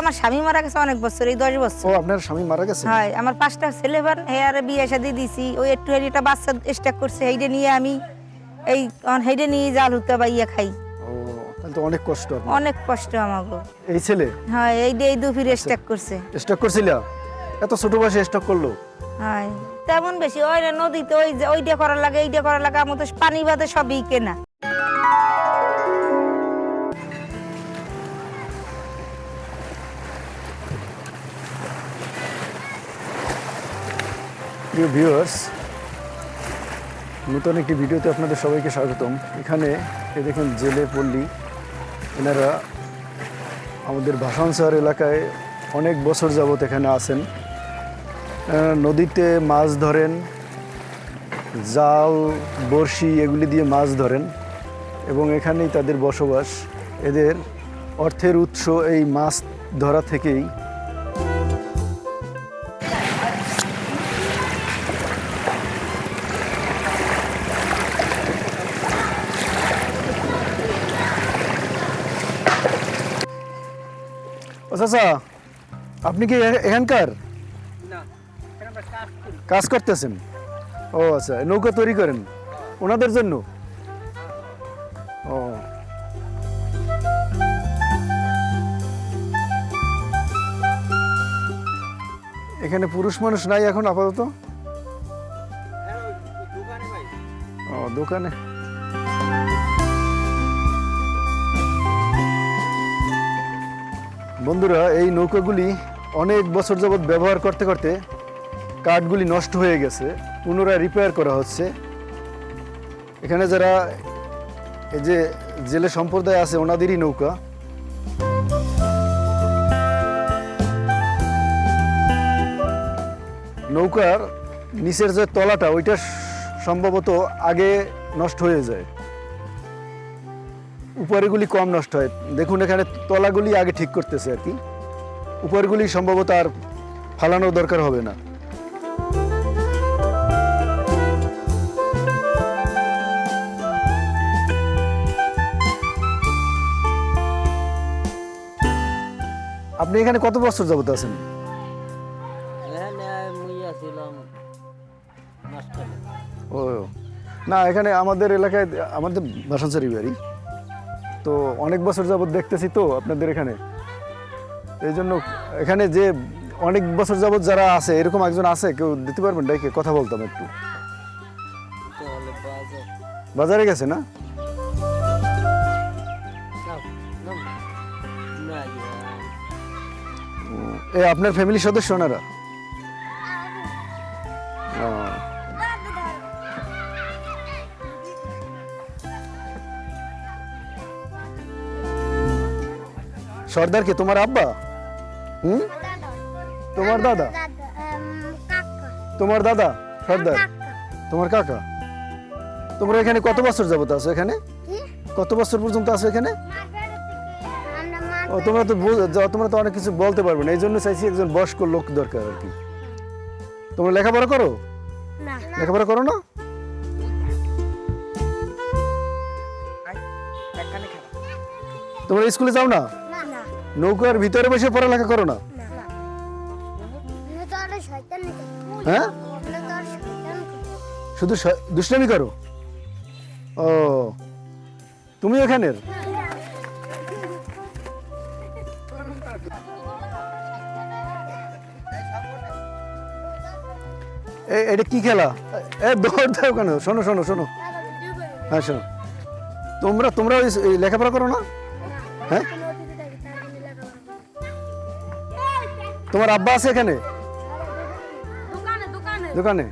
আমার স্বামী মারা গেছে অনেক বছর এই দশ ও বছর আপনার স্বামী মারা গেছে? হয় আমার পাঁচটা ছেলে বার হেয়ারে বিয়ে শাদি দিছি। ওই একটু একটা বাচ্চা স্টাক করছে হেইডে নিয়ে আমি এই হেইডে নিয়ে জাল হতে বাইয়া খাই। তাহলে তো অনেক কষ্ট অনেক কষ্ট আমাকে এই ছেলে? হয় এইডে এই দুফিরে স্টাক করছে। স্টক করছিল? এত ছোট বয়সে স্টক করল? হয় তেমন বেশি ওই না নদীতে ওই ওইটা করার লাগে এইটা করার লাগে আমার তো পানি বাদে সবই কেনা। প্রিয় ভিউয়ার্স, নতুন একটি ভিডিওতে আপনাদের সবাইকে স্বাগতম। এখানে এ দেখেন জেলে পল্লী। এনারা আমাদের ভাসানসার এলাকায় অনেক বছর যাবত এখানে আসেন নদীতে মাছ ধরেন, জাল, বড়শি এগুলি দিয়ে মাছ ধরেন এবং এখানেই তাদের বসবাস। এদের অর্থের উৎস এই মাছ ধরা থেকেই চাচা আপনি কি এখানকার? কাজ করতেছেন? ও আচ্ছা নৌকা তৈরি করেন? ওনাদের জন্য? ও। এখানে পুরুষ মানুষ নাই এখন আপাতত? ও দোকানে। বন্ধুরা, এই নৌকাগুলি অনেক বছর যাবৎ ব্যবহার করতে করতে কাঠগুলি নষ্ট হয়ে গেছে, পুনরায় রিপেয়ার করা হচ্ছে। এখানে যারা এই যে জেলে সম্প্রদায় আছে, ওনাদেরই নৌকা। নৌকার নিচের যে তলাটা, ওইটা সম্ভবত আগে নষ্ট হয়ে যায়। উপরেগুলি কম নষ্ট হয়। দেখুন এখানে তলাগুলি আগে ঠিক করতেছে আর কি। উপরগুলি সম্ভবত আর ফালানোর দরকার হবে না। আপনি এখানে কত বছর যাবত আছেন? ও না এখানে আমাদের এলাকায় আমাদের ভাষাঞ্চারি বাড়ি। তো অনেক বছর যাবৎ দেখতেছি তো আপনাদের এখানে। এই জন্য এখানে যে অনেক বছর যাবৎ যারা আছে এরকম একজন আছে কেউ দিতে পারবেন? ডাইকে কথা বলতাম একটু। বাজারে। গেছে না? এ আপনার ফ্যামিলির সদস্য ওনারা? সর্দার কে তোমার আব্বা? হুম? তোমার দাদা? তোমার দাদা? সর্দার? তোমার কাকা? তোমরা এখানে কত বছর যাবত আছো এখানে? কত বছর পর্যন্ত আছো এখানে? ও তোমরা তো তোমরা তো অনেক কিছু বলতে পারবে না এই জন্য চাইছি একজন বয়স্ক লোক দরকার আর কি। তোমরা লেখাপড়া করো? লেখাপড়া করো না? তোমরা স্কুলে যাও না? নৌকার ভিতরে বসে পড়ালেখা করো না। হ্যাঁ? শুধু দুষ্টামি করো? ও তুমি এখানের? এ- এটা কি খেলা? এ দৌড় দাও কেন? শোনো শোনো শোনো। হ্যাঁ শোনো। তোমরা তোমরা ওই লেখাপড়া করো না? হ্যাঁ? তোমার আব্বা আছে এখানে? দোকানে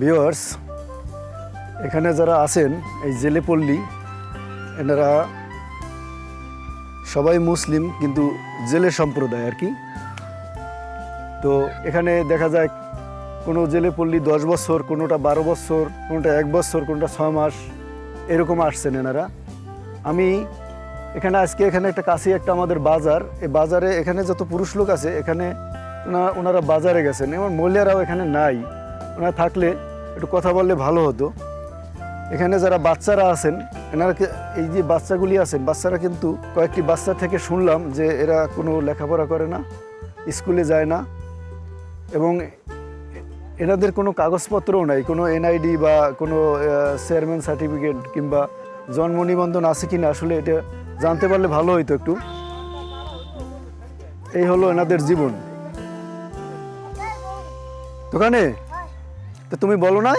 ভিউয়ার্স, এখানে যারা আছেন, এই জেলে পল্লী এনারা সবাই মুসলিম, কিন্তু জেলে সম্প্রদায় আর কি। তো এখানে দেখা যায় কোনো জেলে পল্লী দশ বছর, কোনোটা বারো বছর, কোনোটা এক বছর, কোনোটা ছয় মাস, এরকম আসছেন এনারা। আমি এখানে আজকে এখানে একটা কাছে একটা আমাদের বাজার। এই বাজারে এখানে যত পুরুষ লোক আছে, এখানে ওনা- ওনারা বাজারে গেছেন। এবং মহিলারাও এখানে নাই। ওনারা থাকলে একটু কথা বললে ভালো হতো। এখানে যারা বাচ্চারা আছেন, এনারা এই যে বাচ্চাগুলি আছেন, বাচ্চারা কিন্তু কয়েকটি বাচ্চা থেকে শুনলাম যে এরা কোনো লেখাপড়া করে না, স্কুলে যায় না এবং এনাদের কোনো কাগজপত্রও নাই, কোনো এনআইডি বা কোনো চেয়ারম্যান সার্টিফিকেট কিংবা জন্ম নিবন্ধন আছে কি না আসলে এটা জানতে পারলে ভালো হইতো একটু। এই হলো এনাদের জীবন। দোকানে? তো তুমি বলো না?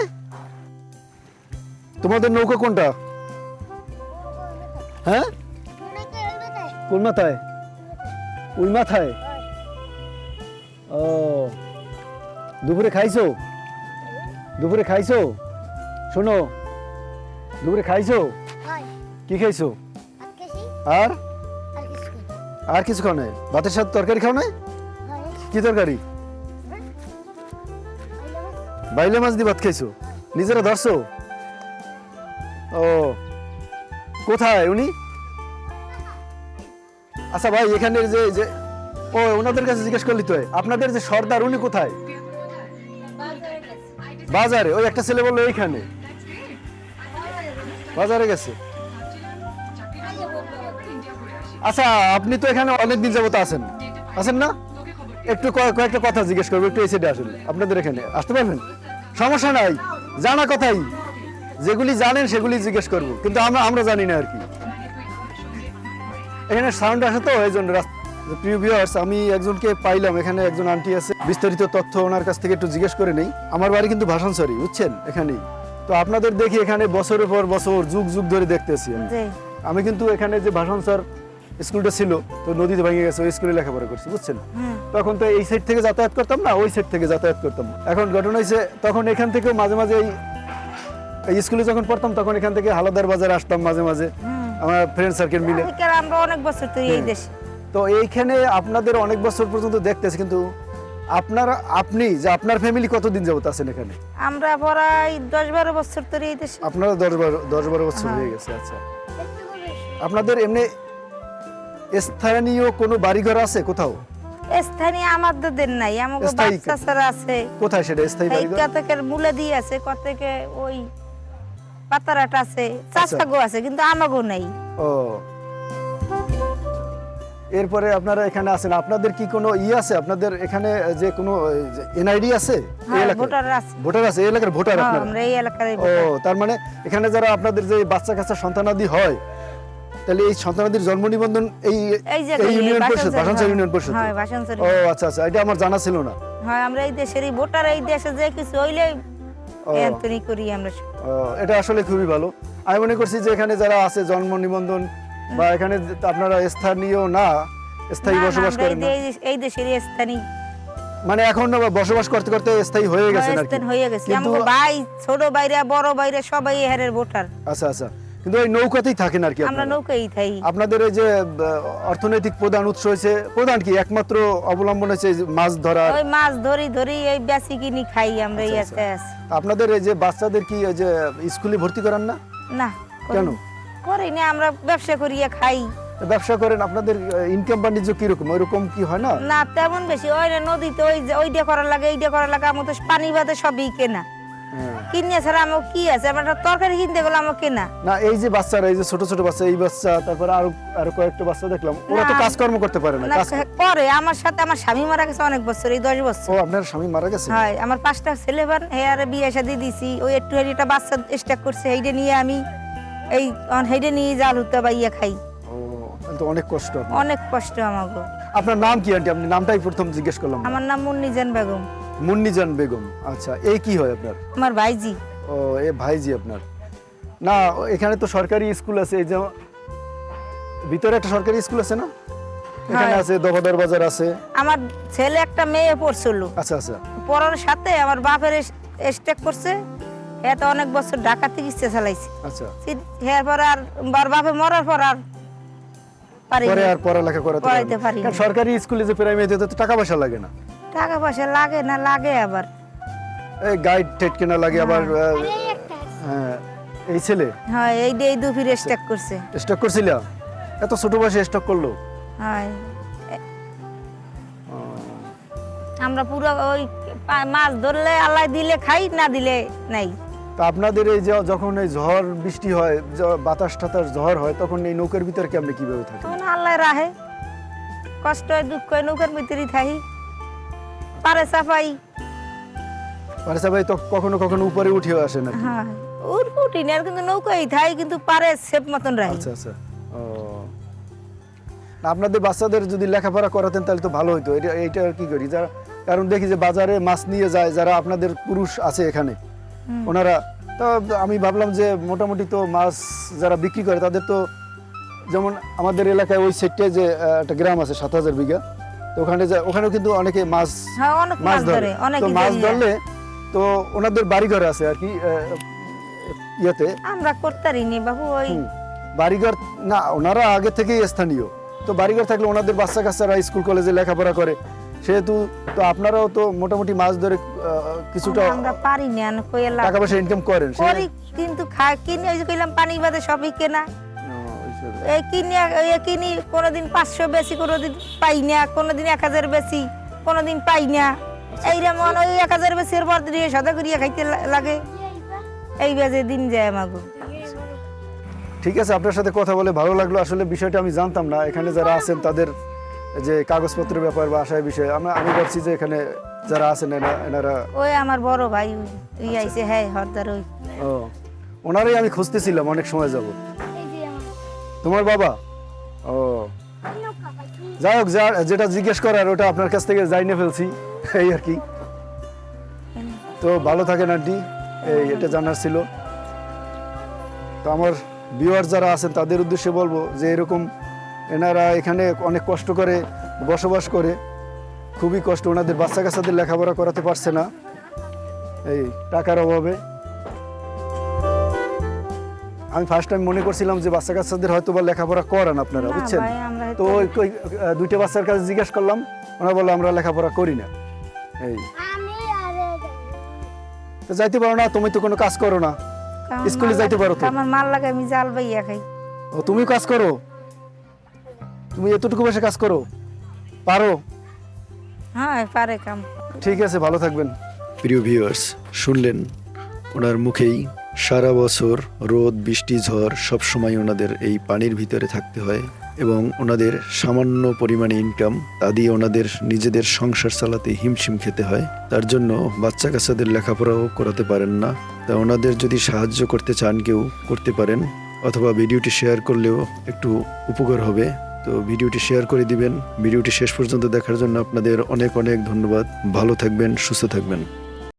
তোমাদের নৌকা কোনটা? হ্যাঁ? কোন মাথায় ওই মাথায় ও। দুপুরে খাইছো? দুপুরে খাইছো? শোনো দুপুরে খাইছো? কি খাইছো? আর? আর কিছু খাও নাই? ভাতের সাথে তরকারি খাও নাই? কি তরকারি? বাইলে মাছ দিয়ে ভাত খাইছো? নিজেরা ধরছো? ও, কোথায় উনি? আচ্ছা ভাই, এখানে যে যে, ও, ওনাদের কাছে জিজ্ঞেস করলি তো আপনাদের যে সর্দার, উনি কোথায়? বাজারে, ওই একটা ছেলে বলল এইখানে। বাজারে গেছে। আচ্ছা আপনি তো এখানে অনেক দিন যাবত আছেন। আছেন না? একটু কয়ে- কয়েকটা কথা জিজ্ঞেস করব, একটু এসে আসলে আপনাদের এখানে, আসতে পারবেন? সমস্যা নাই জানা কথাই। যেগুলি জানেন সেগুলি জিজ্ঞেস করব কিন্তু আমরা আমরা জানি না আর কি। এখানে সাউন্ড আসে তো এই জন্য প্রিয় ভিউয়ার্স আমি একজনকে পাইলাম এখানে একজন আন্টি আছে। বিস্তারিত তথ্য ওনার কাছ থেকে একটু জিজ্ঞেস করে নেই। আমার বাড়ি কিন্তু ভাষানসরি বুঝছেন? এখানেই। তো আপনাদের দেখি এখানে বছরের পর বছর যুগ যুগ ধরে দেখতেছি আমি। আমি কিন্তু এখানে যে ভাষণ স্যার স্কুলটা ছিল তো নদীতে ভেঙে গেছে ওই স্কুলে লেখাপড়া করছি বুঝছেন? তখন তো এই সাইড থেকে যাতায়াত করতাম না ওই সাইড থেকে যাতায়াত করতাম। এখন ঘটনা হয়েছে তখন এখান থেকে মাঝে মাঝে এই স্কুলে যখন পড়তাম তখন এখান থেকে হালাদার বাজার আসতাম মাঝে মাঝে আমার ফ্রেন্ড সার্কেল মিলে। আমরা অনেক বছর তো এই হ্যাঁ। দেশে। তো এইখানে আপনাদের অনেক বছর পর্যন্ত দেখতেছি কিন্তু আপনার আপনি যে আপনার ফ্যামিলি কতদিন যাবত আছেন এখানে? আমরা প্রায় দশ বারো বছর এই দেশে। আপনারা দশ বারো দশ বারো বছর হ্যাঁ। হয়ে গেছে আচ্ছা। আপনাদের এমনি স্থানীয় কোনো বাড়িঘর আছে কোথাও? স্থানীয় আমাদের নাই আমাকে স্থায়ী বাচ্চা ছাড়া আছে। কোথায় সেটা স্থায়ী এই বাড়িঘর? কতকের মূলে দিয়ে আছে কতকে ওই পাতারাট আছে চাষাগো আছে কিন্তু আমাগো নেই। ও। এরপরে আপনারা এখানে আছেন আপনাদের কি কোনো ই আছে? আপনাদের এখানে যে কোনো এনআইডি আছে? হ্যাঁ ভোটার আছে। ভোটার আছে এই এলাকার ভোটার হ্যাঁ, আপনারা? আমরা এই এলাকার ও তার মানে এখানে যারা আপনাদের যে বাচ্চা কাচ্চা সন্তানাদি হয় তাহলে এই সন্তানাদির জন্ম নিবন্ধন এই এই ইউনিয়ন পরিষদ ভাষাঞ্চল ইউনিয়ন পরিষদ। হ্যাঁ ভাষাঞ্চল ও আচ্ছা আচ্ছা এটা আমার জানা ছিল না। হ্যাঁ আমরা এই দেশের এই ভোটার এই দেশে যে কিছু হইলে। এন্তনি করি আমরা। এটা আসলে খুবই ভালো। আমি মনে করছি যে এখানে যারা আছে জন্ম নিবন্ধন বা এখানে আপনারা স্থানীয় না স্থায়ী বসবাস করেন এই না। এই দেশের স্থানীয়। মানে এখন বসবাস করতে করতে স্থায়ী হয়ে কি। হয়ে গেছে। কিন্তু ভাই ছোট বাইরে বড় বাইরে সবাই এহারের ভোটার। আচ্ছা আচ্ছা। কিন্তু ওই নৌকাতেই থাকেন আর কি আমরা নৌকাই থাই। আপনাদের এই যে অর্থনৈতিক প্রধান উৎস হয়েছে প্রধান কি? একমাত্র অবলম্বন হয়েছে মাছ ধরা ওই মাছ ধরি ধরি এই বেশি কিনি খাই আমরা এই আচ্ছা, আছে আছে। আপনাদের এই যে বাচ্চাদের কি এই যে স্কুলে ভর্তি করান না? না কেন? করি না আমরা ব্যবসা করিয়া খাই। ব্যবসা করেন আপনাদের ইনকাম বাণিজ্য কীরকম? ওইরকম কি হয় না? না তেমন বেশি। ওই নদীতে ওই ওইটা করা লাগে এইটা করা লাগে আমার তো পানি বাদে সবই কেনা। কিনে ছাড়া আমার কি আছে? আমার তরকারি কিনতে গেলে আমার কেনা। না এই যে বাচ্চারা এই যে ছোট ছোট বাচ্চা এই বাচ্চা তারপরে আরও আরও কয়েকটা বাচ্চা দেখলাম ওরা তো কাজকর্ম করতে পারে না করে। আমার সাথে আমার স্বামী মারা গেছে অনেক বছর এই দশ বছর। ও আপনার স্বামী মারা গেছে? হয় আমার পাঁচটা ছেলে বান হেয়ারে বিয়ে শাদি দিছি। ওই একটু একটা বাচ্চা স্টাক করছে সেইটা নিয়ে আমি এই সেইটা নিয়ে জাল হতে বাইয়া খাই। ও তো অনেক কষ্ট অনেক কষ্ট আমাকে আপনার নাম কি আন্টি? আপনি নামটাই প্রথম জিজ্ঞেস করলাম। আমার নাম মুন্নিজান বেগম। মুন্নিজান বেগম। আচ্ছা এই কি হয় আপনার? আমার ভাইজি। ও এ ভাইজি আপনার। না এখানে তো সরকারি স্কুল আছে এই যে ভিতরে একটা সরকারি স্কুল আছে না? এখানে হ্যাঁ। আছে দফাদার বাজার আছে। আমার ছেলে একটা মেয়ে পড়ছিল। আচ্ছা আচ্ছা। পড়ার সাথে আমার বাপের স্টেক করছে। হ্যাঁ তো অনেক বছর ঢাকা থেকে ইচ্ছে চালাইছে। আচ্ছা। হ্যাঁ পর আর বার বাপে মরার পর আর পারি আর পড়ালেখা করাতে পারি সরকারি স্কুলে যে প্রাইমারিতে তো টাকা পয়সা লাগে না। টাকা পয়সা লাগে না লাগে আবার। এই গাইড টেট কেনা লাগে আবার হ্যাঁ, এই ছেলে? হ্যাঁ এই দু ফিরে স্ট্যাক করছে। স্টক করছিল? এত ছোট বয়সে স্টক করল? হয়। আমরা পুরো ওই মাছ ধরলে আল্লাহ দিলে খাই না দিলে নাই। তা আপনাদের এই যে যখন এই ঝড় বৃষ্টি হয় বাতাস টাতাস ঝড় হয় তখন এই নৌকার ভিতরে কি আপনি কীভাবে থাকেন? তখন আল্লাহ রাহে। কষ্ট হয় দুঃখ হয় নৌকার ভিতরেই থাকি। পারে চাপাই পারিসা ভাই তো কখনো কখনো উপরে উঠেও আসে না। হ্যাঁ উঠি না কিন্তু নৌকাই থাই কিন্তু পারে সেপ মতন রাখি আচ্ছা আচ্ছা। ও। আপনাদের বাচ্চাদের যদি লেখাপড়া করাতেন তাহলে তো ভালো হতো এটা এইটা কি করি? যারা কারণ দেখি যে বাজারে মাছ নিয়ে যায় যারা আপনাদের পুরুষ আছে এখানে ওনারা তো আমি ভাবলাম যে মোটামুটি তো মাছ যারা বিক্রি করে তাদের তো যেমন আমাদের এলাকায় ওই সেটে যে একটা গ্রাম আছে সাত হাজার বিঘা। তো ওখানে যা ওখানেও কিন্তু অনেকে মাছ হ্যাঁ মাছ ধরে। তো মাছ ধরলে তো ওনাদের বাড়িঘর আছে আর কি ইয়েতে। আমরা বাবু ওই বাড়িঘর না ওনারা আগে থেকেই স্থানীয়। তো বাড়িঘর থাকলে ওনাদের বাচ্চা কাচ্চারা স্কুল কলেজে লেখাপড়া করে। সেহেতু তো আপনারাও তো মোটামুটি মাছ ধরে কিছুটা আমরা পারি না টাকা পয়সা ইনকাম করেন কিন্তু খাই কিনে ওই যে কইলাম পানি বাদে সবই কেনা। এই কিনে এই কিনি কোনোদিন পাঁচশো বেশি কোনোদিন পাই না কোনোদিন এক হাজার বেশি কোনোদিন পাই না। এইরকম ওই এক হাজার বেশি এর পর দিয়ে সদা করিয়া খাইতে লাগে। এই বাজে দিন যায় আমাগো। ঠিক আছে আপনার সাথে কথা বলে ভালো লাগল। আসলে বিষয়টা আমি জানতাম না। এখানে যারা আছেন তাদের যে কাগজপত্রের ব্যাপার বা আশায় বিষয় আমরা আমি ভাবছি যে এখানে যারা আছেন এনারা ওই আমার বড় ভাই তুই আইছে হ্যাঁ হরদার ওই। ও। ওনারই আমি খুঁজতেছিলাম অনেক সময় যাব তোমার বাবা? ও। যাই হোক যেটা জিজ্ঞেস করার, ওটা আপনার কাছ থেকে জানিয়ে ফেলছি, এই আর কি। তো ভালো থাকেন, আন্টি। এই এটা জানার ছিল। তো আমার ভিউয়ার যারা আছেন, তাদের উদ্দেশ্যে বলব যে, এরকম এনারা এখানে অনেক কষ্ট করে বসবাস করে। খুবই কষ্ট, ওনাদের বাচ্চা কাচ্চাদের লেখাপড়া করাতে পারছে না। এই টাকার অভাবে। আমি ফার্স্ট টাইম মনে করছিলাম যে বাচ্চা কাচ্চাদের হয়তো বা লেখাপড়া করেন আপনারা বুঝছেন? তো ওই দুইটা বাচ্চার কাছে জিজ্ঞেস করলাম ওরা বলল আমরা লেখাপড়া করি না। এই। তো যাইতে পারো না তুমি তো কোনো কাজ করো না। স্কুলে যাইতে পারো তো? আমার মাল লাগে আমি জাল বাইয়া খাই। ও তুমি কাজ করো? তুমি এতটুকু বসে কাজ করো? পারো? হ্যাঁ পারে কাম। ঠিক আছে ভালো থাকবেন। প্রিয় ভিউয়ার্স শুনলেন ওনার মুখেই সারা বছর রোদ, বৃষ্টি, ঝড় সব সময় ওনাদের এই পানির ভিতরে থাকতে হয় এবং ওনাদের সামান্য পরিমাণে ইনকাম তা দিয়ে ওনাদের নিজেদের সংসার চালাতে হিমশিম খেতে হয়। তার জন্য বাচ্চা কাচ্চাদের লেখাপড়াও করাতে পারেন না। তা ওনাদের যদি সাহায্য করতে চান কেউ, করতে পারেন অথবা ভিডিওটি শেয়ার করলেও একটু উপকার হবে। তো ভিডিওটি শেয়ার করে দিবেন। ভিডিওটি শেষ পর্যন্ত দেখার জন্য আপনাদের অনেক অনেক ধন্যবাদ। ভালো থাকবেন, সুস্থ থাকবেন।